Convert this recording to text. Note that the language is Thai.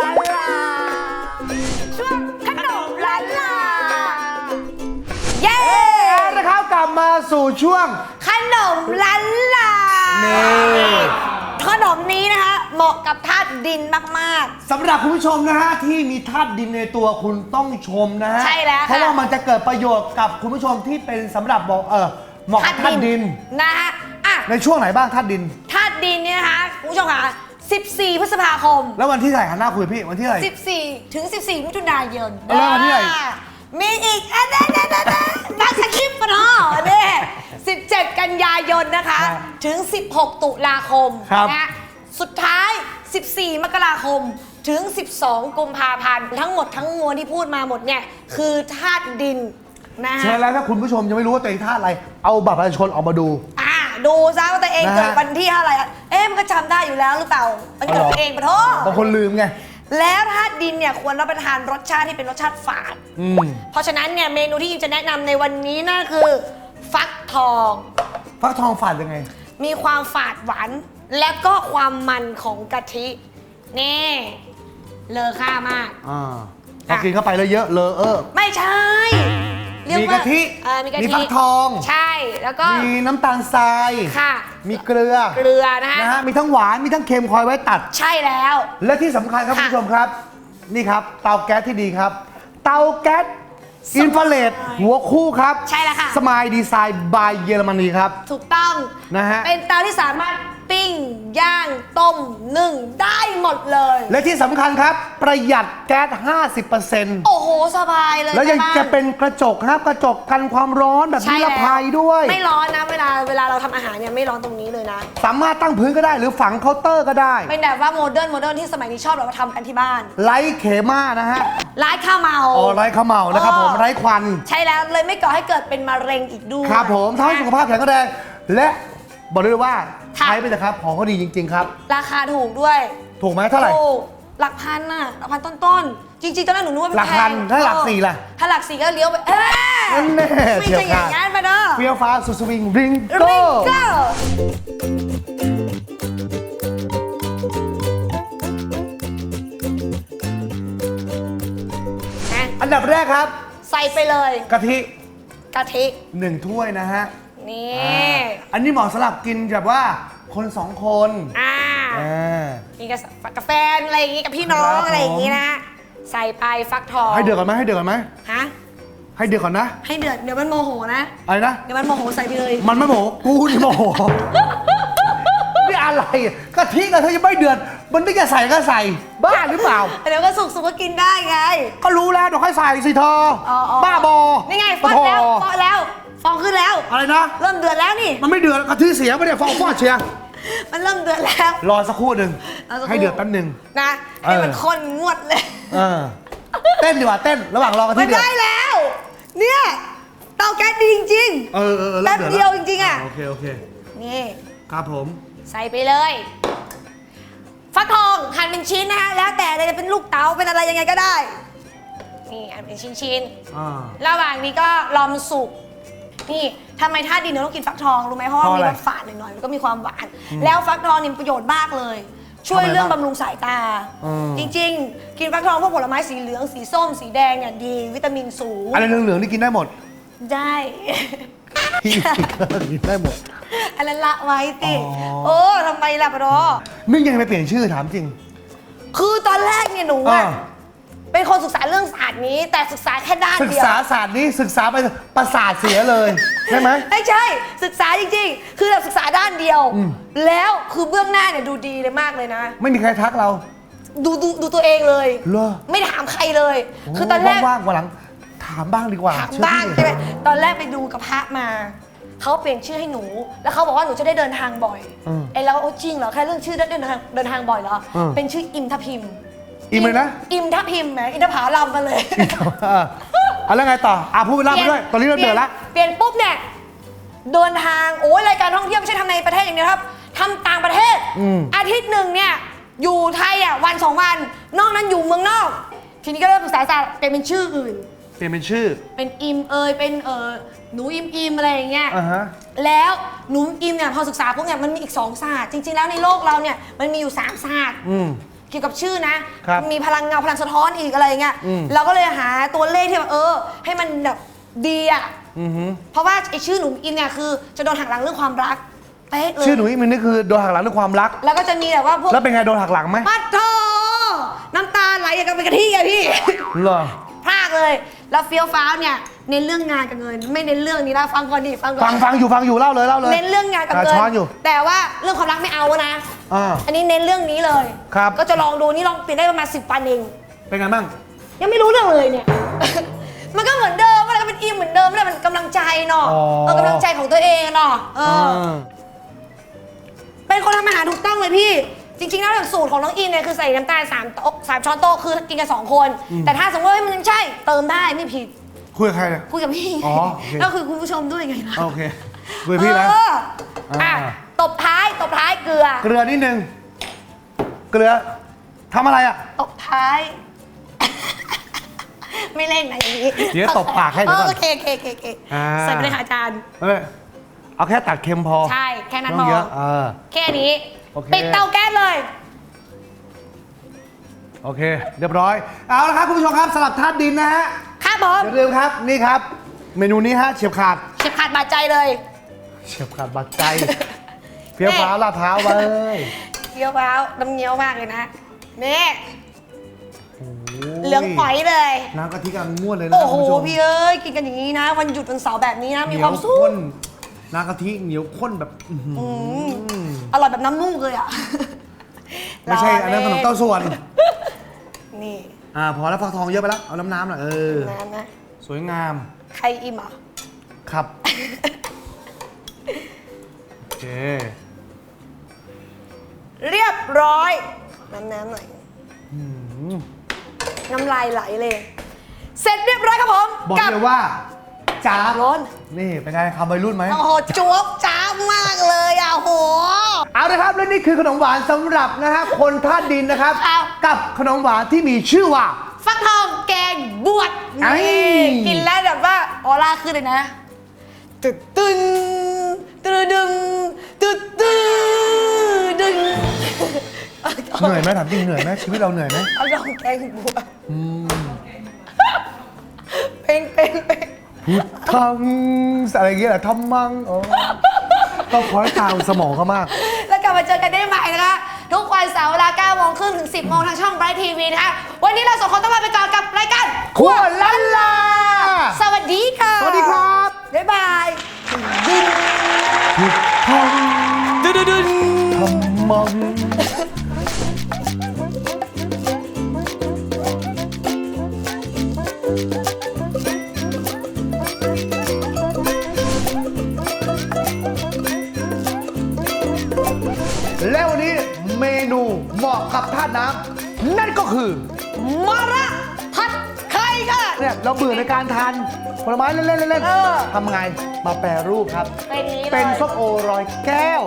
ล้านลาช่วงขนมล้านลา เย้แล้วนะครับกลับมาสู่ช่วงขนมล้านลานี่ขนมนี้นะคะ เหมาะกับธาตุดินมาก สำหรับคุณผู้ชมนะฮะที่มีธาตุดินในตัวคุณต้องชมนะฮะใช่แล้วค่ะ เพราะว่ามันจะเกิดประโยชน์กับคุณผู้ชมที่เป็นสำหรับบอกเออเหมาะๆกับธาตุดิน นะคะอะ ในช่วงไหนบ้างธาตุดิน ธาตุดินเนี่ยนะคะคุณผู้ชมค่ะ 14 พฤษภาคม แล้ววันที่เท่าไหร่หันหน้าคุยกับพี่วันที่เท่าไหร่ 14 ถึง 14 มิถุนายนแล้ววันที่ไหน อ่ามีอีกอันนั้นนันนันนักสคริปต์ปะเนาะเนี่ย17 กันยายนนะคะถึง 16 ตุลาคมครับนะสุดท้าย 14 มกราคม ถึง 12 กุมภาพันธ์ ทั้งหมดทั้งมวลที่พูดมาหมดเนี่ย คือธาตุดินนะเชิญฮะแล้วถ้าคุณผู้ชมยังไม่รู้ว่าตัวเองธาตุอะไร เอาบัตรประชาชนออกมาดูอ่า ดูซะว่าตัวเองนะฮะ เกิดวันที่อะไรอะเอ๊ะมันก็จำได้อยู่แล้วหรือเปล่ามันเกิดอ๋อเหรอตัวเองปะโทบางคนลืมไง แล้วธาตุดินเนี่ยควรรับประทานรสชาติที่เป็นรสชาติฝาด อืมเพราะฉะนั้นเนี่ยเมนูที่ยิมจะแนะนำในวันนี้นั่นคือ ฟักทอง ฟักทองฝาดยังไง มีความฝาดหวานและก็ความมันของกะทิ นี่ เลอค่ามาก อ่าพอกินเข้าไปแล้วเยอะเลอะเออ ไม่ใช่ เรียมีว่ากะทิเออมีกะทิมีฟักทอง ใช่แล้วก็มีน้ำตาลทราย ค่ะมีเกลือเกลือนะฮะนะฮะมีทั้งหวานมีทั้งเค็มคอยไว้ตัด ใช่แล้ว และที่สำคัญครับค่ะ คุณผู้ชมครับ นี่ครับ เตาแก๊สที่ดีครับ เตาแก๊สอินฟราเรดหัวคู่ครับใช่แล้วค่ะ สมายดีไซน์บายเยอรมนีครับ ถูกต้องนะฮะ เป็นเตาที่สามารถ ปิ้ง ย่าง ต้มนึ่ง ได้หมดเลย และที่สำคัญครับ ประหยัดแก๊ส 50%โอ้โห สบายเลยแล้วยังแม่บ้าจะเป็นกระจกครับกระจกกันความร้อนแบบใช่นิรแล้วภัยด้วย ไม่ร้อนนะ เวลาเวลาเราทำอาหารเนี่ยไม่ร้อนตรงนี้เลยนะ สามารถตั้งพื้นก็ได้หรือฝังเคาน์เตอร์ก็ได้ เป็นแบบว่าโมเดิร์นโมเดิร์นที่สมัยนี้ชอบแบบว่าทำกันที่บ้านไร้เขม่านะฮะร้ายข้าวเมาอ๋อไร้เขมเหลานะครับผมอ๋อไร้ควัน ใช่แล้วเลยไม่ก่อให้เกิดเป็นมะเร็งอีกด้วยครับผมทำให้สุขภาพแข็งแรงและ บอกได้เลยว่าค่ะใช้ไปเถอะครับของก็ดีจริง ๆ ครับ ราคาถูกด้วย ถูกไหมเท่าไหร่ ถูกหลักพันน่ะหลักพันต้นๆ จริงๆตอนแรกหนูนึกว่าหลักแพพังนถ้าหลักสี่ล่ะ ถ้าหลักสี่ก็เลี้ยวไปเอ๊ะนั่นแน่ไม่เชียวใช่อย่างค่ะนั้นไปเด้อเฟี้ยวฟ้าสุดสวิงริงริโก้งเกอร์นะอันดับแรกครับ ใส่ไปเลยกะทิกะทิหนึ่งถ้วยนะฮะ นี่ อ่าอันนี้เหมาะสำหรับกินแบบว่าคนสองคนอ่า อ่า มีกับกาแฟนอะไรอย่างงี้กับพี่น้อครังบอะไรอย่างงี้นะ ใส่ไปฟักทองให้เดือดก่อนไหมให้เดือดก่อนไหมฮะ ให้เดือดก่อนนะ ให้เดือดเดี๋ยวมันโมโหนะ อะไรนะ เดี๋ยวมันโมโหใส่ไปเลย มันไม่โมโหกูนี่โมโห นี่อะไรกะทิกะทิยังไม่เดือด มันไม่จะใส่ก็ใส่ บ้าหรือเปล่า เดี๋ยวก็สุกสุกก็กินได้ไง ก็รู้แล้วเดี๋ยวค่อยใส่สิเธอออ๋ออ๋อบ้าบอนี่ไงฟอดแล้วโอ้โหฟอดแล้ว ฟองขึ้นแล้ว อะไรนะ เริ่มเดือดแล้วนี่ มันไม่เดือดกะทิเสียไปเนี่ยฟองฟอดเชียร์มันเริ่มเดือดแล้ว รอสักครู่หนึ่งรอสักครู่ ให้เดือดแป๊บหนึ่ง นะให้มันเออ ข้นงวดเลย เออ เต้นดีกว่าเต้นระหว่างรอกะทิมันเดือด ได้แล้ว เนี่ยเตาแก๊สดีจริง เออเออออแป๊บริ่มเดียวจริงๆอะ โอเคโอเคๆ นี่ ครับผม ใส่ไปเลย ฟักทองหั่นเป็นชิ้นนะฮะ แล้วแต่เลยจะเป็นลูกเต๋าเป็นอะไรยังไงก็ได้ นี่หั่นเป็นชิ้นๆ อ่า ระหว่างนี้ก็รอมันสุก นี่ทำไมท่าดินเราต้องกินฟักทองรู้ไหมเพราะว่าเพราะมีอะไรรสฝาดหน่อยๆมันก็มีความหวาน แล้วฟักทองนี่มีประโยชน์มากเลย ช่วยทำไมเรื่องบ้างบำรุงสายตา อืม จริงๆ กินฟักทองพวกผลไม้สีเหลืองสีส้ม สีแดงเนี่ยดีวิตามินสูงอะไรเหลืองๆนี่กินได้หมดได้กินได้หมด อันนั้นละไว้ติอ๋อโอ้ทำไมล่ะปะโด นึกยังไงไปเปลี่ยนชื่อถามจริง คือตอนแรกเนี่ยหนูอ่าอะ เป็นคนศึกษาเรื่องศาสตร์นี้ แต่ศึกษาแค่ด้านศึกเดียว ษาศาสตร์นี้ศึกษาไปประสาทเสียเลย ใช่ไหม ไม่ใช่ศึกษาจริงๆ คือแบบศึกษาด้านเดียวอืมแล้วคือเบื้องหน้าเนี่ยดูดีเลยมากเลยนะ ไม่มีใครทักเรา ดูดูดูตัวเองเลย เหรอ ไม่ถามใครเลย คือตอนแรก ว่างๆวันหลัง ถามบ้างดีกว่าถามเชื่อบ้างพี่ใช่ไหมตอนแรกไปดูกับพระมา เขาเปลี่ยนชื่อให้หนู แล้วเขาบอกว่าหนูจะได้เดินทางบ่อยอืมไอ้แล้วโอ้จริงเหรอ แค่เรื่องชื่อได้เดินทางเดินทางบ่อยเหรอ อืม เป็นชื่ออิมทพิมพ์ อิมเลยนะอิมทพิมพ์แหมอินทผาลัมมาเลยเออเอาแล้วไงต่ออะพูดเล่าไปด้วย ตอนนี้เราเดือดละเปลี่ยนปุ๊บเนี่ยเดินทางโอ้ยรายการท่องเที่ยวไม่ใช่ทำในประเทศอย่างเดียวครับทำต่างประเทศอืมอาทิตย์หนึ่งเนี่ยอยู่ไทยอะวันสองวัน นอกนั้นอยู่เมืองนอก ทีนี้ก็เริ่มศึกษาศาสตร์เปลี่ยนเป็นชื่ออื่น เปลี่ยนเป็นชื่อ เป็นอิมเอยเป็นเออหนูอิมอิมอะไรอย่างเงี้ยอ่าฮะ แล้วหนูอิมเนี่ยพอศึกษาปุ๊บเนี่ยมันมีอีกสองศาสตร์จริง ๆ แล้วในโลกเราเนี่ยมันมีอยู่สามศาสตร์ อืม เกี่ยวกับชื่อนะ ครับมีพลังเงาพลังสะท้อนอีกอะไรอย่างเงี้ยอืม เราก็เลยหาตัวเลขที่แบบเออ ให้มันแบบดีอะอือหือเพราะว่าไอชื่อหนูอินเนี่ยคือจะโดนหักหลังเรื่องความรักเป๊ะเลยชื่อหนูอีกมันนี่คือโดนหักหลังด้วยความรัก แล้วก็จะมีแบบว่าพวกแล้วเป็นไงโดนหักหลังไหมปัดโทน้ำตาไหลอย่างกับเป็นกะทิอะพี่ เหรอพลากเลย แล้วเฟี้ยวฟ้าวเนี่ยเน้นเรื่องงานกับเงิน ไม่เน้นเรื่องนี้นะฟังก่อนดิฟังก่อนฟังฟังอยู่ฟังอยู่เล่าเลยเล่าเลยเน้นเรื่องงานกับเงิช้อนอยู่แต่ว่าเรื่องความรักไม่เอานะอ่าอันนี้เน้นเรื่องนี้เลยครับก็จะลองดูนี่ลองเปลี่ยนได้ประมาณสิบปันเองเป็นไงบ้างยังไม่รู้เรื่องเลยเนี่ย มันก็เหมือนเดิมมันก็เป็นอิมเหมือนเดิมเลยมันกำลังใจเนาะอ๋อเออกำลังใจของตัวเองเนาะเอออาเป็นคนทำอาหารถูกต้องเลยพี่ จริงๆแล้วแบบสูตรของน้องอินเนี่ยคือใส่น้ำตาลสามโต๊ะสามช้อนโต๊ะคือกินกันสองคน แต่ถ้าสมมติว่ามันยังใช่เติมได้ไม่ผิด คุยกับใครเนี่ย คุยกับพี่อ๋อโอเค แล้วคือคุณผู้ชมด้วยไงล่ะโอเคคุยกับพี่นะ เอออะอ่า ตบท้ายตบท้ายเกลือ เกลือนิดนึง เกลือทำอะไรอะ ตบท้าย ไม่เล่นนะอย่างนี้เดี๋ยวตบปากให้เดี๋ยวก่อนโอเคโอเคโอเคโอเคอ่า ใส่ไปเลยค่ะอาจารย์ ไม่เป็นเอาแค่ตัดเค็มพอใช่แค่นั้นไม่พต้องอเยอะเออ แค่นี้ โอเค ปิดเตาแก๊สเลย โอเค เรียบร้อย เอาละครับคุณผู้ชมครับสลับธาตุดินนะฮะครับผมอย่าลืมครับนี่ครับ เมนูนี้ฮะเฉียบขาด เฉียบขาดบาดใจเลย เฉียบขาดบาดใจ เพี้ยวฟ้าวลาดเท้าวไปเกี๊ยวว้าวน้ำเงี้ยวมากเลยนะนี่โอ้ยเหลืองป๋อยเลย น้ำกะทิกำลังม้วนเลยนะโอ้โห คุณผู้ชมพี่เอ้ย กินกันอย่างนี้นะ วันหยุดวันเสาร์แบบนี้นะเหมีนีความยวสุขข้นน้ำกะทิเหนียวข้นแบบอื้อหืออืม อร่อยแบบน้ำมูกเลยอะไม่ใช่อันนั้นขนมเต้าส่วน นี่อ่าพอแล้วฟักทองเยอะไปแล้วเอาน้ำน้ำหน่อยเออ น้ำนะสวยงาม ใครอิ่มอะครับ โอเค เรียบร้อย น้ำน้ำหน่อยอืมน้ำลายไหลเลย เสร็จเรียบร้อยครับผมบอกกัเลยว่าจ้าบร้อน นี่เป็นไงคำวัยรุ่นไหมโอ้โหจวบจ้าบ มากเลยอะโห เอาละครับและนี่คือขนมหวานสำหรับนะฮะคนธาตุดินนะครับ ครับ กับขนมหวานที่มีชื่อว่า ฟักทองแกงบวชไอ้ นี่กินแล้วแบบว่าออร่าขึ้นเลยนะตึดตึงตึดดึงตึดตึงดึงเหนื่อยไหมถามจริงเหนื่อยไหมชีวิตเราเหนื่อยไหมเอาลองแกงบวชเป่งเป่งเป่งพุทธังอะไรอย่างเงี้ยแหละทำมังอ๋อ ต้องคอยตามสมองเขามาก แล้วกลับมาเจอกันได้ใหม่นะคะ ทุกวันเสาร์เวลา9โมงครึ่งถึง 10โมงทางช่องไบรท์ทีวีนะคะ วันนี้เราสองคนต้องลาไปก่อนกับรายการ ครัวลันลาส มาะกับธาตุน้ำนั่นก็คือมาระผัดไข่ค่ะ เนี่ยเราเบื่อในการทานผลไม้เล่นๆเล่นเออ ๆทำไงมาแปรรูปครับ เป็นนี้เลย เป็นส้มโอรอยแก้ว